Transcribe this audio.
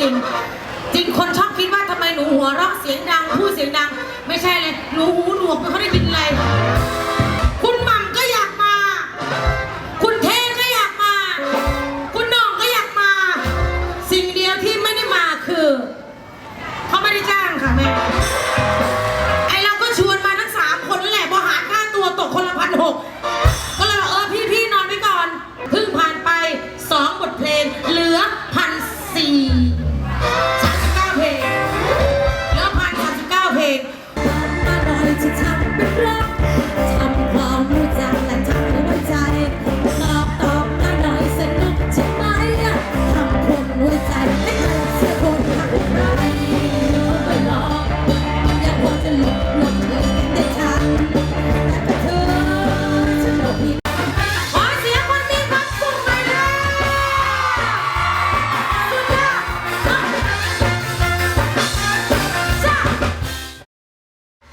จริง จริงคนชอบคิดว่าทำไมหนูหัวเราะเสียงดังพูดเสียงดัง ไม่ใช่เลยหนูหู